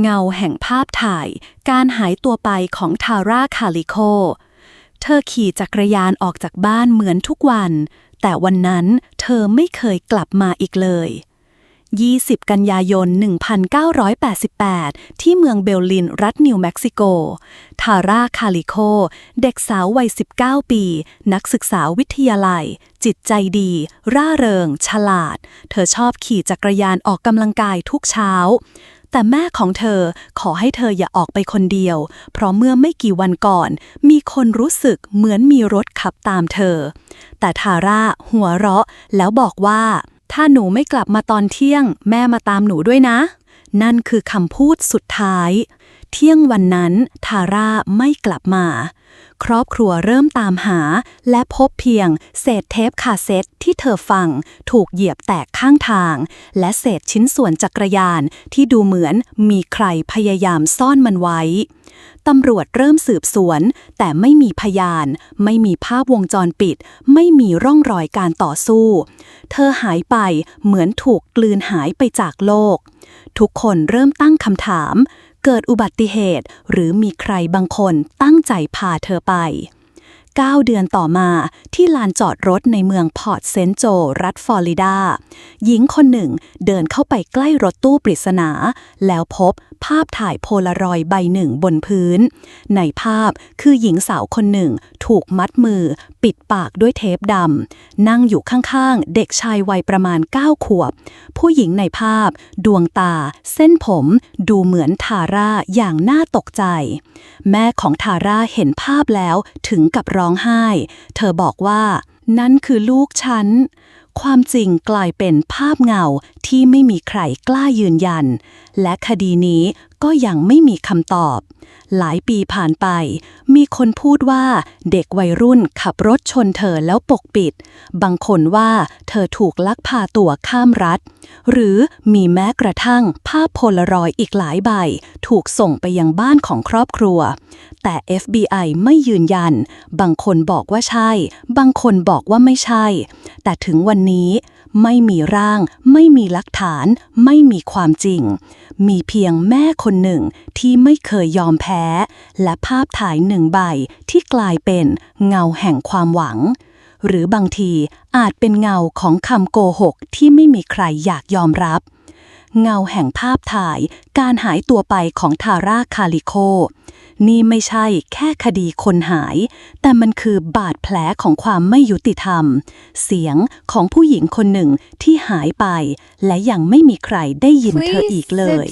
เงาแห่งภาพถ่าย การหายตัวไปของทาร่าคาลิโค เธอขี่จักรยานออกจากบ้านเหมือนทุกวัน แต่วันนั้นเธอไม่เคยกลับมาอีกเลย 20 กันยายน 1988 ที่เมืองเบลลินรัฐนิวเม็กซิโก ทาร่าคาลิโค เด็กสาววัย 19 ปี นักศึกษาวิทยาลัย จิตใจดี ร่าเริง ฉลาด เธอชอบขี่จักรยานออกกำลังกายทุกเช้า แต่แม่ของเธอขอให้เธออย่าออกไปคนเดียว เพราะเมื่อไม่กี่วันก่อน มีคนรู้สึกเหมือนมีรถขับตามเธอ แต่ทาร่าหัวเราะแล้วบอกว่า ถ้าหนูไม่กลับมาตอนเที่ยง แม่มาตามหนูด้วยนะ นั่นคือคำพูดสุดท้าย เที่ยงวันนั้น ทาร่าไม่กลับมา ครอบครัวเริ่มตามหา และพบเพียง เศษเทปคาเซ็ตที่เธอฟัง ถูกเหยียบแตกข้างทาง และเศษชิ้นส่วนจักรยานที่ดูเหมือนมีใครพยายามซ่อนมันไว้ตำรวจเริ่มสืบสวน แต่ไม่มีพยาน ไม่มีภาพวงจรปิด ไม่มีร่องรอยการต่อสู้ เธอหายไปเหมือนถูกกลืนหายไปจากโลก ทุกคนเริ่มตั้งคำถาม เกิดอุบัติเหตุ หรือมีใครบางคนตั้งใจพาเธอไป 9 เดือนต่อมาที่ลานจอดรถในเมืองพอร์ตเซนโจ รัฐฟลอริดา หญิงคนหนึ่งเดินเข้าไปใกล้รถตู้ปริศนา แล้วพบภาพถ่ายโพลารอยด์ใบหนึ่งบนพื้น ในภาพคือหญิงสาวคนหนึ่ง ถูกมัดมือ ปิดปากด้วยเทปดำ นั่งอยู่ข้างๆ เด็กชายวัยประมาณ 9 ขวบ ผู้หญิงในภาพ ดวงตา เส้นผมดูเหมือนทาร่าอย่างน่าตกใจ แม่ของทาร่าเห็นภาพแล้วถึงกับร้องไห้ เธอบอกว่า นั่นคือลูกฉัน ความจริงกลายเป็นภาพเงาที่ไม่มีใครกล้ายืนยัน และคดีนี้ ก็ยังไม่มีคำตอบ หลายปีผ่านไป มีคนพูดว่าเด็กวัยรุ่นขับรถชนเธอแล้วปกปิด บางคนว่าเธอถูกลักพาตัวข้ามรัฐ หรือมีแม้กระทั่งภาพโพลารอยด์อีกหลายใบ ถูกส่งไปยังบ้านของครอบครัว แต่ FBI ไม่ยืนยัน บางคนบอกว่าใช่ บางคนบอกว่าไม่ใช่ แต่ถึงวันนี้ ไม่มีร่าง ไม่มีหลักฐาน ไม่มีความจริง มีเพียงแม่คนหนึ่งที่ไม่เคยยอมแพ้ และภาพถ่ายหนึ่งใบที่กลายเป็นเงาแห่งความหวัง หรือบางทีอาจเป็นเงาของคำโกหกที่ไม่มีใครอยากยอมรับ เงาแห่งภาพถ่าย การหายตัวไปของทาร่าคาลิโค นี่ไม่ใช่แค่คดีคนหาย แต่มันคือบาดแผลของความไม่ยุติธรรม เสียงของผู้หญิงคนหนึ่งที่หายไป และยังไม่มีใครได้ยินเธออีกเลย